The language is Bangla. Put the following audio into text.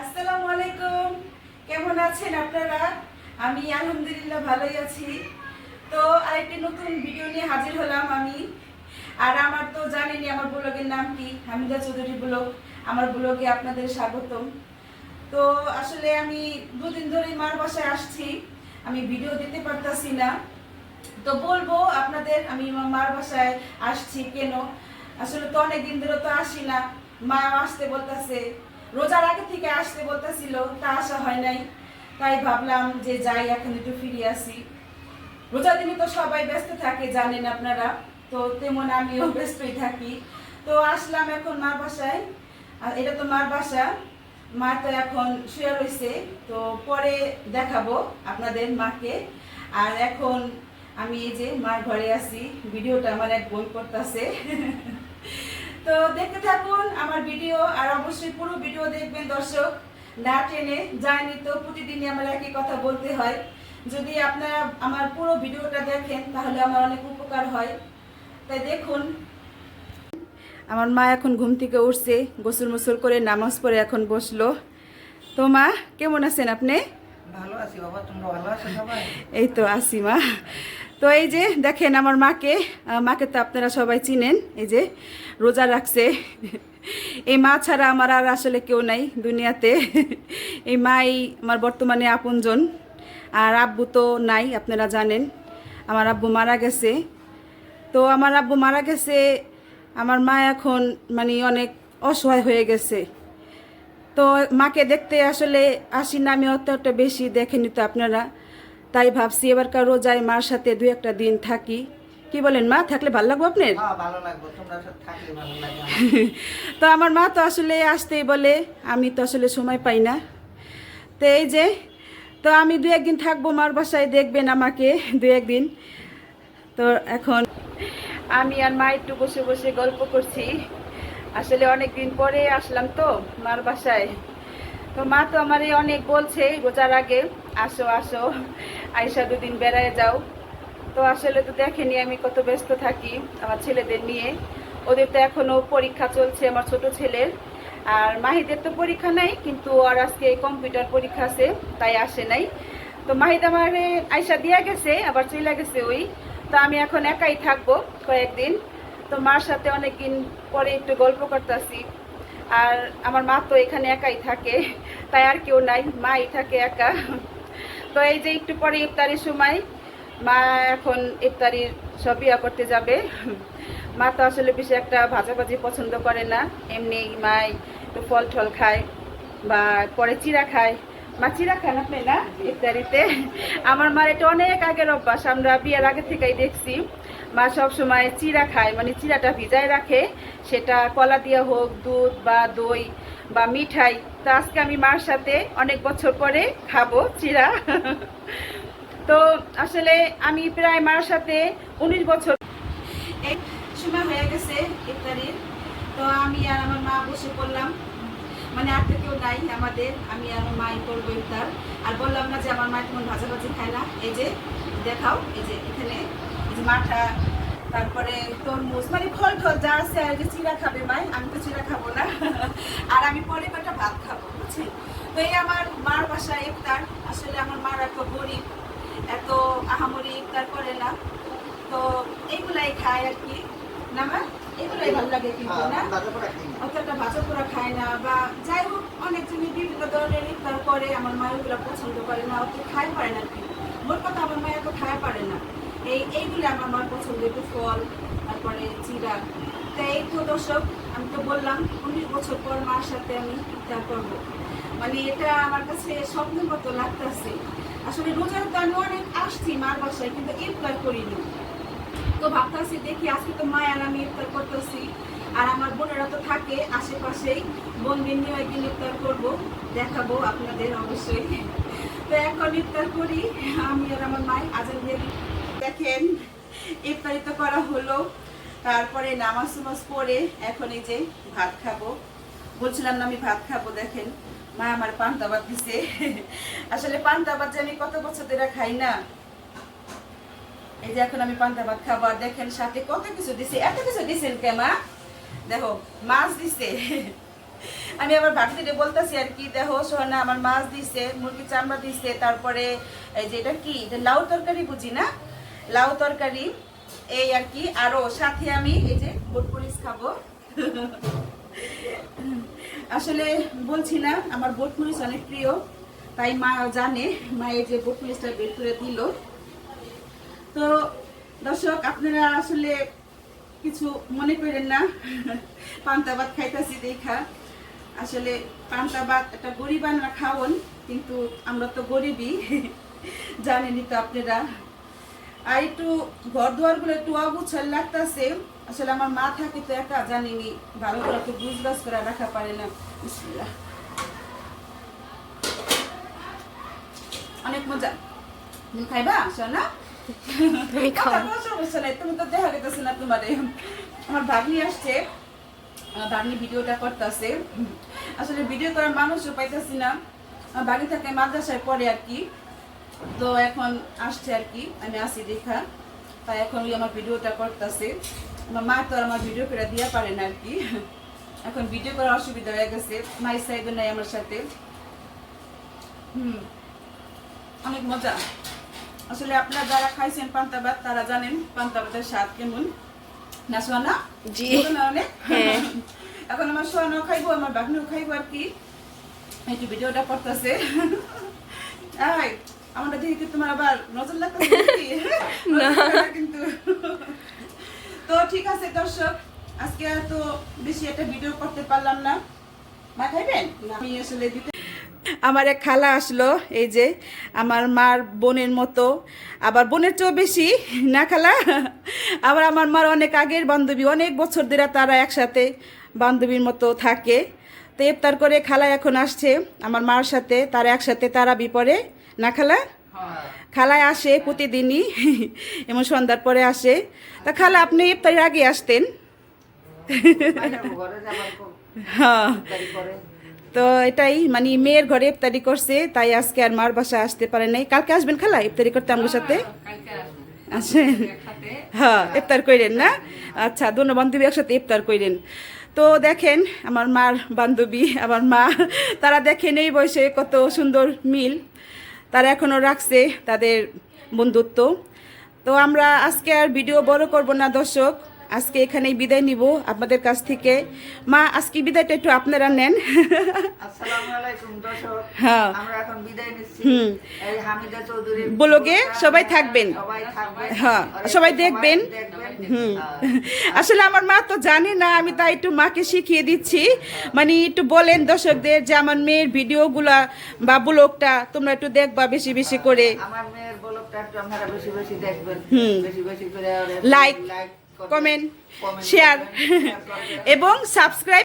আসসালামু আলাইকুম। কেমন আছেন আপনারা? আমি আলহামদুলিল্লাহ ভালোই আছি। তো আরেকটি নতুন ভিডিও নিয়ে হাজির হলাম আমি। আর আমার তো জানেনই আমার ব্লগের নাম কি? হামিদা চৌধুরী ব্লগ। আমার ব্লগে আপনাদের স্বাগতম। তো আসলে আমি দুদিন ধরে মার বাসায় আসছি। আমি ভিডিও দিতে পারতাছি না। তো বলব আপনাদের, আমি মার বাসায় আসছি কেন? আসলে তো অনেক দিন ধরে তো আসি না। মা আসতে বলতেছে রোজার আগে থেকে আসতে বলতেছিল, তা আসা হয় নাই। তাই ভাবলাম যে যাই, এখন একটু ফিরে আসি। রোজার দিনে তো সবাই ব্যস্ত থাকে, জানেন আপনারা। তো তেমন আমিও ব্যস্তই থাকি। তো আসলাম এখন মার বাসায়। আর এটা তো মার বাসা। মা তো এখন শুয়ে রয়েছে। তো পরে দেখাবো আপনাদের মাকে। আর এখন আমি এই যে মার ঘরে আছি। ভিডিওটা আমার এক বোন করতেছে তো দেখতে থাকুন, আমার ভিডিও, আর অবশ্যই পুরো ভিডিও দেখবেন দর্শক। না টেনে, যায়নি তো প্রতিদিনই আমার একই কথা বলতে হয়। যদি আপনারা আমার পুরো ভিডিওটা দেখেন, তাহলে আমার অনেক উপকার হয়। তাই দেখুন। আমার মা এখন ঘুম থেকে উঠছে গোসল মোসল করে নামাজ পড়ে এখন বসল। তো মা, কেমন আছেন আপনি? এই তো আসি মা। তো এই যে দেখেন আমার মাকে মাকে তো আপনারা সবাই চিনেন, এই যে রোজা রাখছে। এই মা ছাড়া আমার আর আসলে কেউ নাই দুনিয়াতে। এই মাই আমার বর্তমানে আপনজন, আর আব্বু তো নাই, আপনারা জানেন। আমার আব্বু মারা গেছে। তো আমার আব্বু মারা গেছে, আমার মা এখন মানে অনেক অসহায় হয়ে গেছে। তো মাকে দেখতে আসলে আসি না আমি অতটা বেশি দেখেনি তো আপনারা। তাই ভাবছি এবারকার রোজায় মার সাথে দু একটা দিন থাকি। কি বলেন মা থাকলে ভালো লাগবো আপনার? হ্যাঁ ভালো লাগবে আমার। তো আমার মা তো আসলে আসতেই বলে আমি তো আসলে সময় পাই না। তো এই যে তো আমি দু একদিন থাকব মার বাসায় দেখবেন আমাকে দু একদিন। তো এখন আমি আর মা একটু বসে বসে গল্প করছি। আসলে অনেক দিন পরে আসলাম তো মার বাসায়। তো মা তো আমারে অনেক বলছে রোজার আগে, আসো আসো আইসা দুদিন বেড়ায় যাও। তো আসলে তো দেখেনি আমি কত ব্যস্ত থাকি আমার ছেলেদের নিয়ে। ওদের তো এখনও পরীক্ষা চলছে আমার ছোট ছেলের। আর মাহিদের তো পরীক্ষা নাই, কিন্তু আর আজকে কম্পিউটার পরীক্ষা আছে, তাই আসে নাই। তো মাহিদ আমার আয়সা দিয়া গেছে, আবার চলে গেছে ওই। তো আমি এখন একাই থাকব কয়েকদিন। তো মার সাথে অনেকদিন পরে একটু গল্প করতেছি। আর আমার মা তো এখানে একাই থাকে, তাই আর কেউ নাই, মাই থাকে একা। তো এই যে একটু পরে ইফতারির সময়, মা এখন ইফতারির সব করতে যাবে। মা তো আসলে বেশি একটা ভাজাভাজি পছন্দ করে না। এমনি মাই একটু ফল টল খায় বা পরে চিরা খায়। মা চিরা খান আপনি না ইফতারিতে? আমার মার এটা অনেক আগের অভ্যাস, আমরা বিয়ের আগে থেকেই দেখছি। মা সব সময় চিরা খায় মানে চিরাটা ভিজায় রাখে। সেটা কলা দিয়ে হোক, দুধ বা দই বা মিঠাই। তো আজকে আমি মার সাথে অনেক বছর পরে খাব চিরা তো আসলে আমি প্রায় মার সাথে উনিশ বছর সময় হয়ে গেছে ইফতারির। তো আমি আর আমার মা বসে পড়লাম। মানে আর তো কেউ নাই আমাদের। আমি আর আমার মাই করব ইফতার। আর বললাম না যে আমার মা তেমন ভাজা ভাজি খায় না। এই যে, দেখাও, এই যে এখানে মাঠা তারপরে তরমুজ মানে ফল টল যা আছে আর যে চিরা খাবে মাই আমি তো চিরা খাব না। আর আমি পরে কটা ভাত খাব বুঝছি তো এই আমার মার বাসায় ইফতার আসলে আমার মার এত গরিব এত আহামরি ইফতার করে না। তো এইগুলাই খায় আর কি। না মা? এগুলাই ভালো লাগে কিন্তু না? হ্যাঁ, না। অতটা ভাজা পোড়া খায় না বা যাই হোক অনেক অনেকজনই বিভিন্ন ধরনের ইফতার করে আমার মা ওগুলো পছন্দ করে না অত খায় পারে না আর কি। মোট কথা আমার মা এত খায় পারে না। এই এইগুলো আমার মার পছন্দ, একটু ফল, তারপরে চিরা। তো এই তো দর্শক, আমি তো বললাম, উনিশ বছর পর মার সাথে আমি ইফতার করব। মানে এটা আমার কাছে স্বপ্নের মতো লাগতেছে। আসলে রোজার তো আমি অনেক আসছি মার বাসায়, কিন্তু ইফতার করিনি। তো ভাবতেছি, দেখি আজকে তো মায় আর আমি ইফতার করতেছি। আর আমার বোনেরা তো থাকে আশেপাশেই বোনদের নিয়ে একদিন ইফতার করব, দেখাবো আপনাদের অবশ্যই। তো এখন ইফতার করি, আমি আর আমার মাই আজান দিয়ে। দেখেন ইফতারি তো করা হলো, তারপরে নামাজ সুমাজ পড়ে এখন এই যে ভাত খাব। বলছিলাম না আমি ভাত খাব, দেখেন, মা আমার পান্তা ভাত দিছে। আসলে পান্তা ভাত যে আমি কত বছর ধরে খাই না। এই যে এখন আমি পান্তা ভাত খাব, আর দেখেন সাথে কত কিছু দিছে। এত কিছু দিছেন কে মা? দেখো, মাছ দিছে। আমি আবার ভাগদিরে বলতেছি আর কি, দেখো, সোহানা আমার মাছ দিছে মুরগি চামড়া দিছে, তারপরে এই যে এটা কি? লাউ তরকারি বুঝি না? লাউ তরকারি, এই আর কি। আরও সাথে আমি এই যে বোট পরিস খাব। আসলে বলছি না, আমার বোট মরিচ অনেক প্রিয়, তাই মা জানে, মা এই যে বোট মরিচটা বের করে দিল। তো দর্শক, আপনারা আসলে কিছু মনে করেন না, পান্তা ভাত খাইতেছি দেখা। আসলে পান্তা ভাত একটা গরিব গরিবানরা খাওন, কিন্তু আমরা তো গরিবই। জানেনই তো আপনারা। আর একটু ঘর দুয়ারগুলো একটু অগুছাল লাগতেছে। আসলে আমার মা থাকে তো একা জানিনি। ভালো করে তো বুঝবাস করে রাখা পারে না। অনেক মজা। তুমি খাইবা? সোনা তুমি সমস্যা নাই তো দেখা গেতেছে না তোমারে। আমার ভাগ্নি আসছে। ভাগ্নি ভিডিওটা করতেছে। আসলে ভিডিও করার মানুষও পাইতেছি না। বাড়ি থেকে মাদ্রাসায় পড়ে আর কি। তো এখন আসছে আর কি আমি আসি দেখা তাই এখন ওই আমার ভিডিওটা করতেছে। আমার মা তো আমার ভিডিও করে দিয়া পারে না আর কি। এখন ভিডিও করার অসুবিধা হয়ে গেছে মাই সাইড নাই আমার সাথে। হুম অনেক মজা। আসলে আপনারা যারা খাইছেন পান্তা ভাত তারা জানেন পান্তা ভাতের স্বাদ কেমন। না সোনা জি। অনেক। হ্যাঁ। এখন আমার সোনাও খাইবো আমার বাগনিও খাইবো আর কি। একটু ভিডিওটা করতেছে। আই আমাদের দিকে কি তোমার আবার নজর লাগতেছে নাকি? নজর লাগে না কিন্তু। তো ঠিক আছে দর্শক আজকে আর তো বেশি একটা ভিডিও করতে পারলাম না। মা খাইবেন? আমি আসলে দিতে আমার এক খালা আসলো এই যে আমার মার বোনের মতো। আবার বোনের চেয়েও বেশি না খালা? আবার আমার মার অনেক আগের বান্ধবী অনেক বছর ধরে তারা একসাথে বান্ধবীর মতো থাকে। তো ইফতার করে খালা এখন আসছে আমার মার সাথে তারা একসাথে তারা বিপরে। না খালা? হ্যাঁ খালায় আসে প্রতিদিনই এমন সন্ধ্যার পরে আসে। তা খালা আপনি ইফতারের আগে আসতেন? হ্যাঁ। তো এটাই মানে মেয়ের ঘরে ইফতারি করছে তাই আজকে আর মার বাসায় আসতে পারে নাই। কালকে আসবেন খালা ইফতারি করতে আমার সাথে? আসেন হ্যাঁ ইফতার কইরেন না? আচ্ছা দোনো বান্ধবী একসাথে ইফতার কইরেন। তো দেখেন আমার মার বান্ধবী আমার মা তারা দেখেন এই বয়সে কত সুন্দর মিল। তারা এখনও রাখছে তাদের বন্ধুত্ব। তো আমরা আজকে আর ভিডিও বড় করব না দর্শক। আজকে এখানেই বিদায় নিব আপনাদের কাছ থেকে মা আজকে বিদায়টা একটু আপনারা নেন হ্যাঁ। হুম। ব্লগে সবাই থাকবেন। হ্যাঁ, সবাই দেখবেন। হুম হ্যাঁ। আসলে আমার মা তো জানে না আমি তাই একটু মাকে শিখিয়ে দিচ্ছি মানে একটু বলেন দর্শকদের যে আমার মেয়ের ভিডিওগুলা বা ব্লগটা তোমরা একটু দেখবা বেশি বেশি করে আমার মেয়ের ব্লগটা একটু আপনারা বেশি বেশি দেখবেন। বেশি বেশি করে লাইক কমেন্ট শেয়ার। এবং সাবস্ক্রাইব